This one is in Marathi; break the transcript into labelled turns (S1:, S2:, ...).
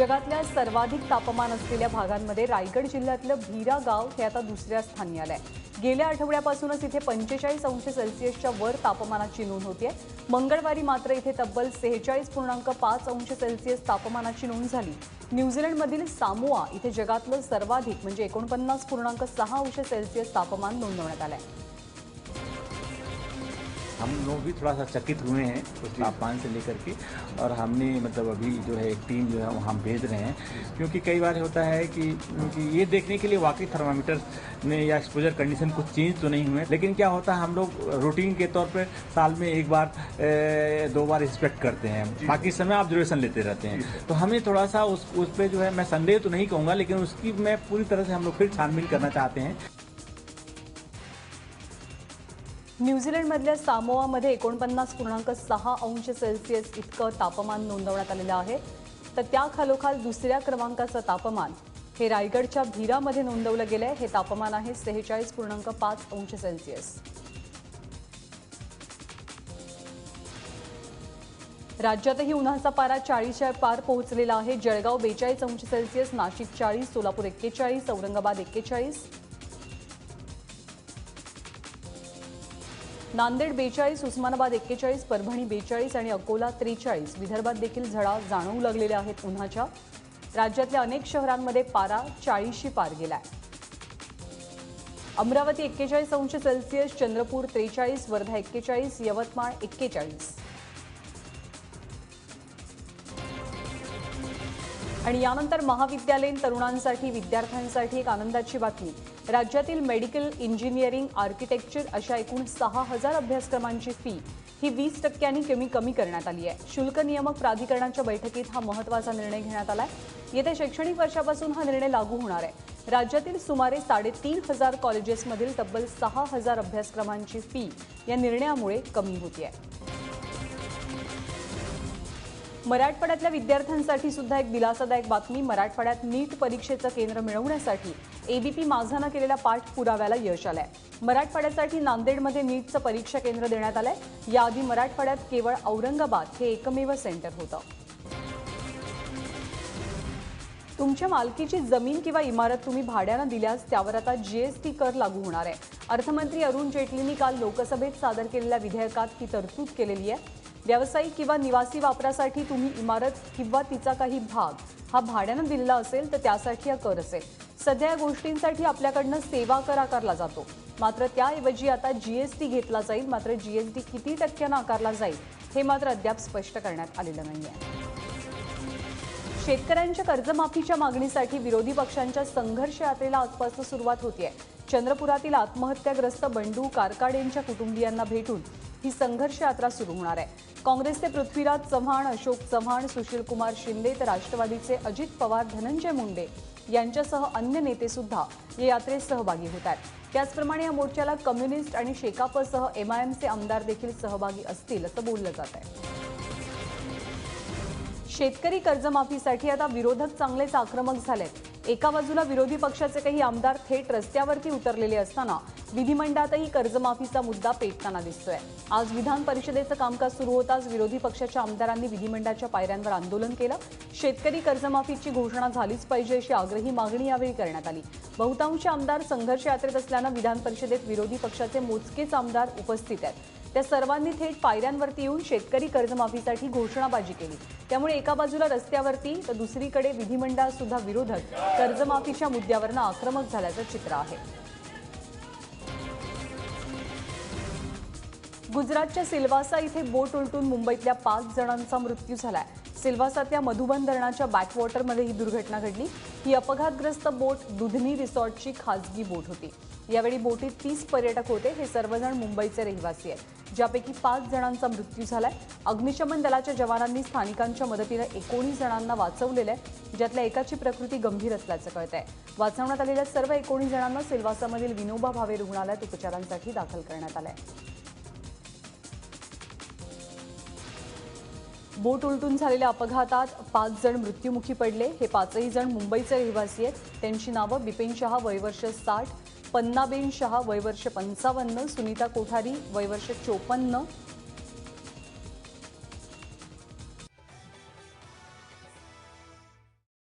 S1: जगातल्या सर्वाधिक तापमान असलेल्या भागांमध्ये रायगड जिल्ह्यातलं भीरा गाव हे आता दुसऱ्या स्थानी आलं आहे गेल्या आठवड्यापासूनच इथे पंचेचाळीस अंश सेल्सिअसच्या वर तापमानाची नोंद होती आहे मंगळवारी मात्र इथे तब्बल सेहेचाळीस पूर्णांक पाच अंश सेल्सिअस तापमानाची नोंद झाली. न्यूझीलंडमधील सामोआ इथे जगातलं सर्वाधिक म्हणजे एकोणपन्नास पूर्णांक सहा अंश सेल्सिअस तापमान नोंदवण्यात आलं आहे
S2: हम लोग भी थोड़ा सा चकित हुए हैं उस तापमान से लेकर के और हमने मतलब अभी जो है एक टीम जो है वहाँ भेज रहे हैं। क्योंकि कई बार होता है कि, कि ये देखने के लिए वाकई थर्मामीटर में या एक्सपोजर कंडीशन कुछ चेंज तो नहीं हुए लेकिन क्या होता है हम लोग रूटीन के तौर पर साल में एक बार ए, दो बार इंस्पेक्ट करते हैं। बाकी समय ऑब्जर्वेशन लेते रहते हैं। तो हमें थोड़ा सा उस उस पर जो है मैं संदेह तो नहीं कहूँगा लेकिन उसकी मैं पूरी तरह से हम लोग फिर छानबीन करना चाहते हैं।
S1: न्यूझीलंडमधल्या सामोआमध्ये एकोणपन्नास पूर्णांक सहा अंश सेल्सिअस इतकं तापमान नोंदवण्यात आलेलं आहे. तर त्या खालोखाल दुसऱ्या क्रमांकाचं तापमान हे रायगडच्या भीरामध्ये नोंदवलं गेलंय. हे तापमान आहे सेहेचाळीस पूर्णांक पाच अंश सेल्सिअस. राज्यातही उन्हाचा पारा चाळीसच्या पार पोहोचलेला आहे. जळगाव बेचाळीस अंश सेल्सिअस नाशिक चाळीस सोलापूर एक्केचाळीस औरंगाबाद एक्केचाळीस नांदेड बेचाळीस उस्मानाबाद एक्केचाळीस परभणी बेचाळीस आणि अकोला त्रेचाळीस विदर्भात देखील झळा जाणवू लागलेल्या आहेत उन्हाच्या. राज्यातल्या अनेक शहरांमध्ये पारा चाळीसशी पार गेलाय. अमरावती एक्केचाळीस अंश सेल्सिअस चंद्रपूर त्रेचाळीस वर्धा एक्केचाळीस यवतमाळ एक्केचाळीस. आणि यानंतर महाविद्यालयीन तरुणांसाठी विद्यार्थ्यांसाठी एक आनंदाची बातमी. राज्यातील मेडिकल इंजिनिअरिंग आर्किटेक्चर अशा एकूण सहा हजार अभ्यासक्रमांची फी ही वीस टक्क्यांनी कमी कमी करण्यात आली आहे. शुल्क नियामक प्राधिकरणाच्या बैठकीत हा महत्त्वाचा निर्णय घेण्यात आला आहे येत्या शैक्षणिक वर्षापासून हा निर्णय लागू होणार आहे. राज्यातील सुमारे साडेतीन हजार कॉलेजेसमधील तब्बल सहा हजार अभ्यासक्रमांची फी या निर्णयामुळे कमी होती आहे मराठवाड्यातल्या विद्यार्थ्यांसाठी सुद्धा एक दिलासादायक बातमी मराठवाड्यात नीट परीक्षेचं केंद्र मिळवण्यासाठी एबीपी माझानं केलेल्या पाठपुराव्याला यश आलंय. मराठवाड्यासाठी नांदेडमध्ये नीटचं परीक्षा केंद्र देण्यात आलंय. याआधी मराठवाड्यात केवळ औरंगाबाद हे एकमेव सेंटर होतं. तुमच्या मालकीची जमीन किंवा इमारत तुम्ही भाड्यानं दिल्यास त्यावर आता जीएसटी कर लागू होणार आहे. अर्थमंत्री अरुण जेटलींनी काल लोकसभेत सादर केलेल्या विधेयकात ही तरतूद केलेली आहे. व्यावसायिक किंवा निवासी वापरासाठी तुम्ही इमारत किंवा तिचा काही भाग हा भाड्यानं दिलेला असेल तर त्यासाठी हा कर असेल. सध्या या गोष्टींसाठी आपल्याकडनं सेवा कर आकारला जातो. मात्र त्याऐवजी आता जीएसटी घेतला जाईल. मात्र जीएसटी किती टक्क्यानं आकारला जाईल हे मात्र अद्याप स्पष्ट करण्यात आलेलं नाहीये. शेतकऱ्यांच्या कर्जमाफीच्या मागणीसाठी विरोधी पक्षांच्या संघर्ष यात्रेला आजपासून सुरुवात होतीये. चंद्रपुरातील आत्महत्याग्रस्त बंडू कारकाडेंच्या कुटुंबियांना भेटून ही संघर्ष यात्रा सुरू होणार आहे. काँग्रेसचे पृथ्वीराज चव्हाण अशोक चव्हाण सुशीलकुमार शिंदे तर राष्ट्रवादीचे अजित पवार धनंजय मुंडे यांच्यासह अन्य नेते सुद्धा या यात्रेत सहभागी होत आहेत. त्याचप्रमाणे या मोर्चाला कम्युनिस्ट आणि शेकापसह एमआयएमचे आमदार देखील सहभागी असतील असं बोललं जात आहे. शेतकरी कर्जमाफीसाठी आता विरोधक चांगलेच आक्रमक झालेत. एका बाजूला विरोधी पक्षाचे काही आमदार थेट रस्त्यावरती उतरलेले असताना विधिमंडळातही कर्जमाफीचा मुद्दा पेटताना दिसतोय. आज विधान परिषदेचं कामकाज सुरू होताच विरोधी पक्षाच्या आमदारांनी विधिमंडळाच्या पायऱ्यांवर आंदोलन केलं. शेतकरी कर्जमाफीची घोषणा झालीच पाहिजे अशी आग्रही मागणी यावेळी करण्यात आली. बहुतांश आमदार संघर्ष यात्रेत असल्यानं विधान परिषदेत विरोधी पक्षाचे मोजकेच आमदार उपस्थित आहेत. त्या सर्वांनी थेट पायऱ्यांवरती येऊन शेतकरी कर्जमाफीसाठी घोषणाबाजी केली. त्यामुळे एका बाजूला रस्त्यावरती तर दुसरीकडे विधिमंडळात सुद्धा विरोधक कर्जमाफीच्या मुद्द्यावरनं आक्रमक झाल्याचं चित्र आहे. गुजरातच्या सिल्वासा इथे बोट उलटून मुंबईतल्या पाच जणांचा मृत्यू झालाय. सिल्वासातल्या मधुबन धरणाच्या बॅकवॉटरमध्ये ही दुर्घटना घडली. ही अपघातग्रस्त बोट दुधनी रिसॉर्टची खासगी बोट होती. यावेळी बोटीत तीस पर्यटक होते. हे सर्वजण मुंबईचे रहिवासी आहेत. ज्यापैकी पाच जणांचा मृत्यू झालाय. अग्निशमन दलाच्या जवानांनी स्थानिकांच्या मदतीनं एकोणीस जणांना वाचवलेलं आहे. ज्यातल्या एकाची प्रकृती गंभीर असल्याचं कळत आहे वाचवण्यात आलेल्या सर्व एकोणीस जणांना सिल्वासामधील विनोबा भावे रुग्णालयात उपचारांसाठी दाखल करण्यात आलंय. बोट उलटून झालेल्या अपघातात पाच जण मृत्युमुखी पडले. हे पाचही जण मुंबईचे रहिवासी आहेत. त्यांची नावं बिपिन शहा वयवर्ष साठ पन्नाबेन शहा वयवर्ष पंचावन्न सुनीता कोठारी वयवर्ष चोपन्न